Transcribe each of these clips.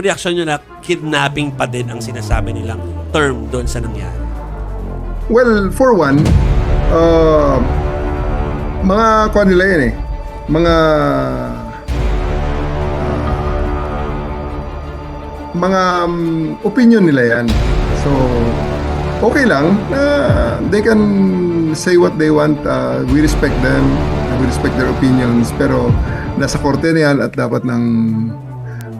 Reaksyon nyo na kidnapping pa din ang sinasabi nilang term doon sa nangyari? Well, for one, uh, mga kuha nila yan eh. Mga mga um, opinion nila yan. So, okay lang na they can say what they want. Uh, we respect them. We respect their opinions. Pero nasa korte na yan at dapat ng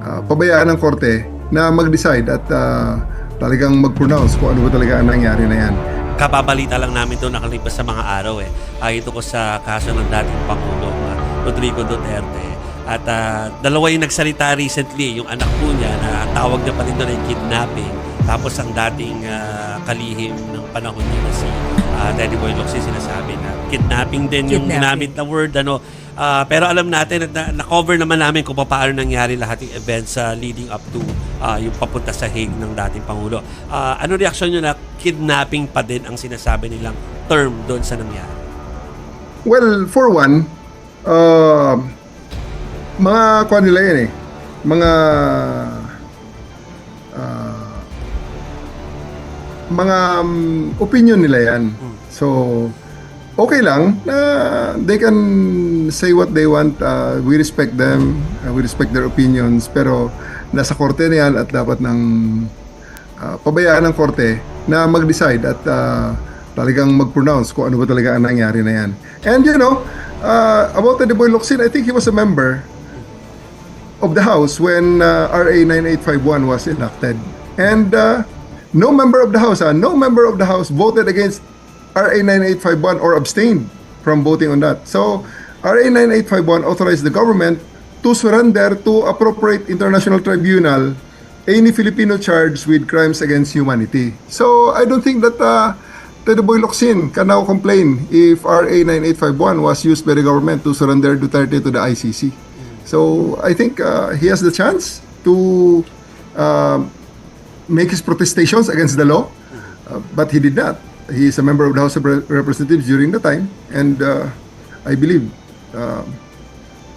uh, pabayaan ng korte na mag-decide at uh, talagang mag-pronounce kung ano ba talaga ang nangyari na yan. Kababalita lang namin doon nakalipas sa mga araw eh. Ay ito ko sa kaso ng dating Pangulo, ah, Rodrigo Duterte. At ah, dalawa yung nagsalita recently, yung anak po niya na tawag niya pa rin doon ay kidnapping. Tapos ang dating ah, kalihim ng panahon niya na si ah, Daddy Boy Locsin sinasabi na kidnapping din yung Kidnapping. ginamit na word. Ano, Ah, pero alam natin at na, na-cover naman namin kung paano nangyari lahat yung events sa leading up to ah, yung papunta sa Hague ng dating Pangulo. Ah, ano reaksyon nyo na kidnapping pa din ang sinasabi nilang term doon sa nangyari? Well, for one, uh, mga kuha nila yan eh. Mga uh, mga um, opinion nila yan. So, okay lang na they can say what they want. Uh, we respect them. Uh, we respect their opinions. Pero nasa korte na yan at dapat ng uh, pabayaan ng korte na mag-decide at uh, talagang mag-pronounce kung ano ba talaga ang nangyari na yan. And you know, uh, about the Boy Locsin, I think he was a member of the House when uh, RA 9851 was enacted. And uh, no member of the House, ah, no member of the House voted against RA 9851 or abstained from voting on that. So, RA 9851 authorized the government to surrender to appropriate international tribunal any Filipino charged with crimes against humanity. So, I don't think that uh, Ted Boy Locsin can now complain if RA 9851 was used by the government to surrender Duterte to the ICC. So I think uh, he has the chance to uh, make his protestations against the law, uh, but he did not. He is a member of the House of Re- Representatives during the time, and uh, I believe uh,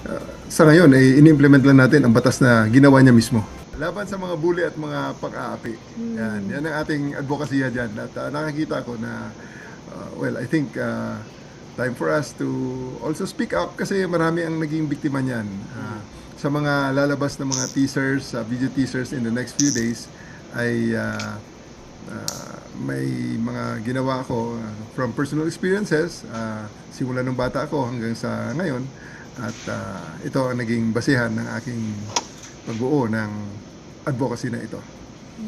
uh, sa ngayon ay inimplement lang natin ang batas na ginawa niya mismo. Laban sa mga bully at mga pag-aapi. Yan, yan ang ating advokasya dyan. At uh, nakakita ko na, uh, well, I think uh, time for us to also speak up kasi marami ang naging biktima niyan. Ah, sa mga lalabas na mga teasers, uh, video teasers in the next few days ay ah, ah, may mga ginawa ako ah, from personal experiences ah, simula nung bata ako hanggang sa ngayon at ah, ito ang naging basihan ng aking pagbuo ng advocacy na ito.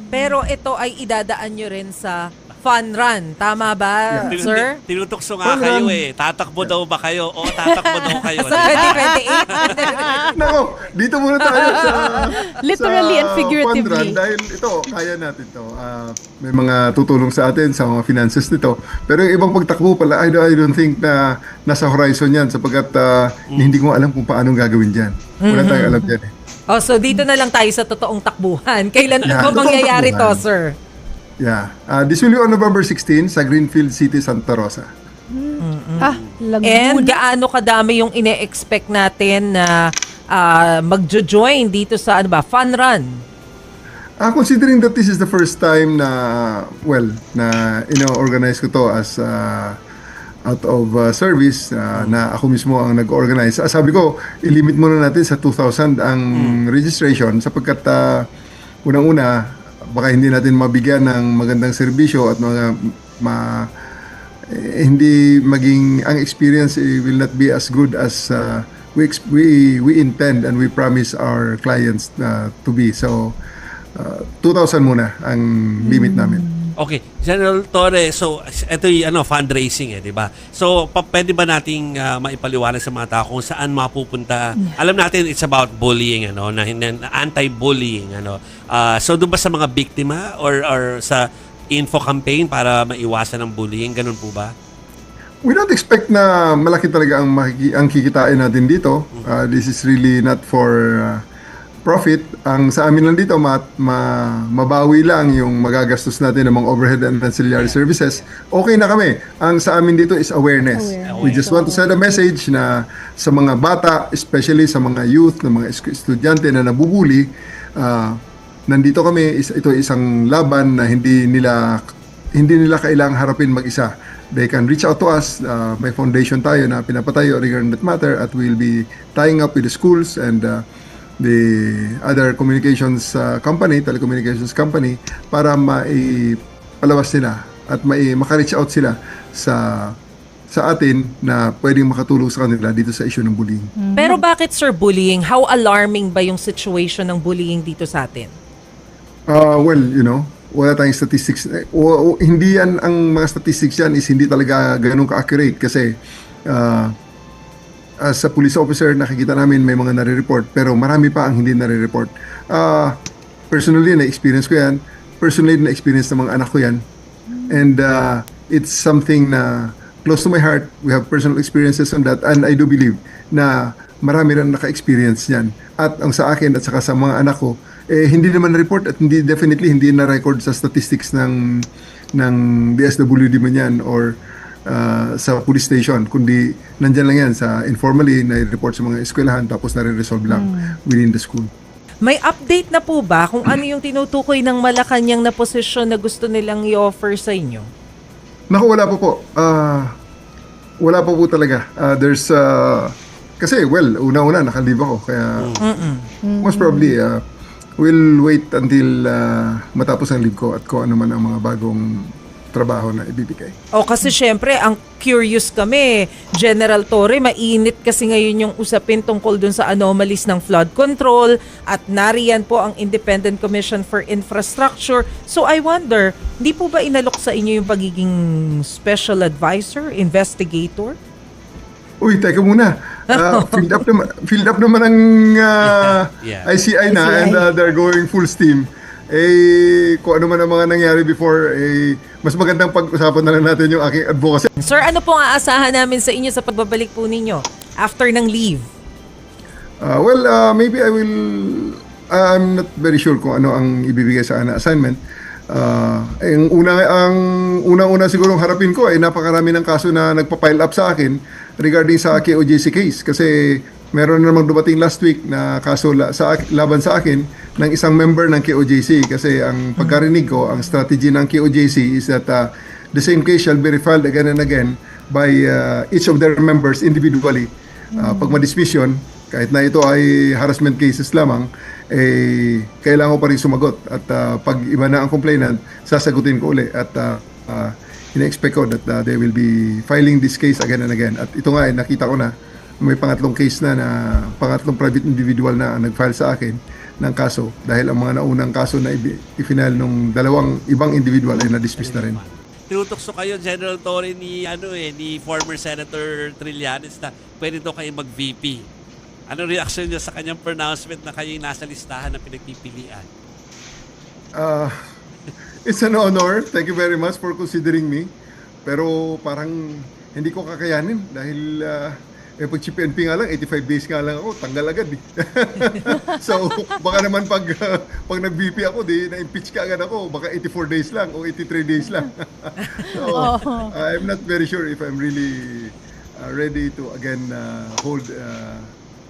Pero ito ay idadaan nyo rin sa fun run. Tama ba, Tinut- sir? Tinutokso nga Well, kayo um, eh. Tatakbo daw ba kayo? O tatakbo daw kayo. Sa 2028? Nako, dito muna tayo sa Literally sa and figuratively. fund run dahil ito, kaya natin to. Ah, may mga tutulong sa atin sa mga finances nito. Pero yung ibang pagtakbo pala, I don't, I don't think na nasa horizon yan sapagkat ah, hindi ko alam kung paano gagawin dyan. Wala tayong alam dyan eh. oh, so dito na lang tayo sa totoong takbuhan. Kailan Yeah, ba totoong mangyayari to, takbuhan. sir? Yeah. Ah, this will be on November 16 sa Greenfield City, Santa Rosa. Ah, Laguna. And gaano kadami yung ine-expect natin na ah, magjo-join dito sa ano ba, fun run? Ah, considering that this is the first time na, well, na ino-organize ko to as uh, out of uh, service, uh, na ako mismo ang nag-organize. Ah, sabi ko, ilimit muna natin sa 2,000 ang registration sapagkat uh, unang-una, baka hindi natin mabigyan ng magandang serbisyo at mga ma, eh, hindi maging ang experience eh, will not be as good as uh, we, we we intend and we promise our clients uh, to be. So uh, 2,000 muna ang limit namin Okay, General Torre, so ito yung ano, fundraising eh, di ba? So, pa, pwede ba nating ah, maipaliwanag sa mga tao kung saan mapupunta? Alam natin it's about bullying, ano, na, na anti-bullying, ano. Ah, so, doon ba sa mga biktima or, or sa info campaign para maiwasan ang bullying? Ganun po ba? we don't expect na malaki talaga ang, makiki- ang kikitain natin dito Uh, this is really not for uh, profit ang sa amin lang dito ma, ma- mabawi lang yung magagastos natin ng mga overhead and ancillary services okay na kami ang sa amin dito is awareness Awareness. we just want to send a message na sa mga bata especially sa mga youth na mga estu- estudyante na nabubuli uh, nandito kami, is, ito isang laban na hindi nila hindi nila kailangang harapin mag-isa. They can reach out to us. Uh, may foundation tayo na pinapatayo regarding that matter at we'll be tying up with the schools and uh, the other communications uh, company, telecommunications company para maipalabas nila at mai maka-reach out sila sa sa atin na pwedeng makatulong sa kanila dito sa issue ng bullying. Pero bakit sir bullying? How alarming ba yung situation ng bullying dito sa atin? Uh, well, you know, wala tayong statistics. Eh, o- o- hindi yan, ang mga statistics yan is hindi talaga ganun ka-accurate kasi uh, as a police officer, nakikita namin may mga nare-report pero marami pa ang hindi nare-report. Uh, personally, na-experience ko yan. Personally, na-experience ng mga anak ko yan. And uh, it's something na close to my heart. We have personal experiences on that and I do believe na marami rin naka-experience yan. At ang sa akin at saka sa mga anak ko, eh, hindi naman na-report at hindi definitely hindi na-record sa statistics ng ng DSWD man yan or uh, sa police station kundi nandyan lang yan sa informally na-report sa mga eskwelahan tapos na-resolve lang within the school. May update na po ba kung ano yung tinutukoy ng Malacanang na posisyon na gusto nilang i-offer sa inyo? Naku, wala po po. Ah, wala po po talaga. Ah, there's, uh, kasi, well, una-una, nakalive ako. Kaya, most probably, uh, we'll wait until ah, matapos ang leave ko at kung ano man ang mga bagong trabaho na ibibigay. O kasi syempre, ang curious kami, General Torre, mainit kasi ngayon yung usapin tungkol dun sa anomalies ng flood control at nariyan po ang Independent Commission for Infrastructure. So I wonder, hindi po ba inalok sa inyo yung pagiging special advisor, investigator? Uy, teka muna. Ah, filled up naman, filled up naman ang ah, Yeah. ICI na ICI. and ah, they're going full steam. Eh, kung ano man ang mga nangyari before, eh, mas magandang pag-usapan na lang natin yung aking advocacy. Sir, ano po ang aasahan namin sa inyo sa pagbabalik po ninyo after ng leave? Uh, well, uh, maybe I will. I'm not very sure kung ano ang ibibigay sa ana assignment. Uh, ang una ang una-una siguro harapin ko ay napakarami ng kaso na nagpa-pile up sa akin regarding sa KOJC case kasi meron namang dumating last week na kaso la, sa laban sa akin ng isang member ng KOJC kasi ang pagkarinig ko ang strategy ng KOJC is that uh, the same case shall be refiled again and again by uh, each of their members individually Uh, pag ma-dismiss yun, kahit na ito ay harassment cases lamang, eh, kailangan ko pa rin sumagot. At uh, pag iba na ang complainant, sasagutin ko uli. At uh, uh, ina-expect ko that uh, they will be filing this case again and again. At ito nga, eh, nakita ko na may pangatlong case na na pangatlong private individual na nag-file sa akin ng kaso dahil ang mga naunang kaso na i-final nung dalawang ibang individual ay na-dismiss na rin. Tinutokso kayo, General Torre, ni, ano eh, ni former Senator Trillanes na pwede daw kayo mag-VP. Ano reaction niya sa kanyang pronouncement na kayo nasa listahan na pinagpipilian? Uh, it's an honor. Thank you very much for considering me. Pero parang hindi ko kakayanin dahil uh, eh, pag PNP nga lang, 85 days nga lang ako, tanggal agad eh. so, baka naman pag, uh, pag nag-VP ako, di na-impeach ka agad ako, baka 84 days lang o 83 days lang. so, I'm not very sure if I'm really uh, ready to again uh, hold uh,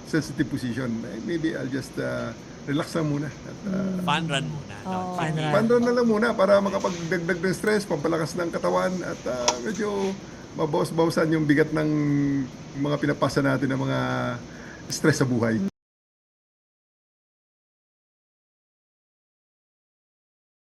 sensitive position. Eh, Maybe I'll just uh, relax lang muna. At, uh, Fun run muna. No? Fun run. Pandron na lang muna para makapagdagdag ng stress, pampalakas ng katawan at ah, medyo mabawas-bawasan yung bigat ng mga pinapasa natin ng mga stress sa buhay.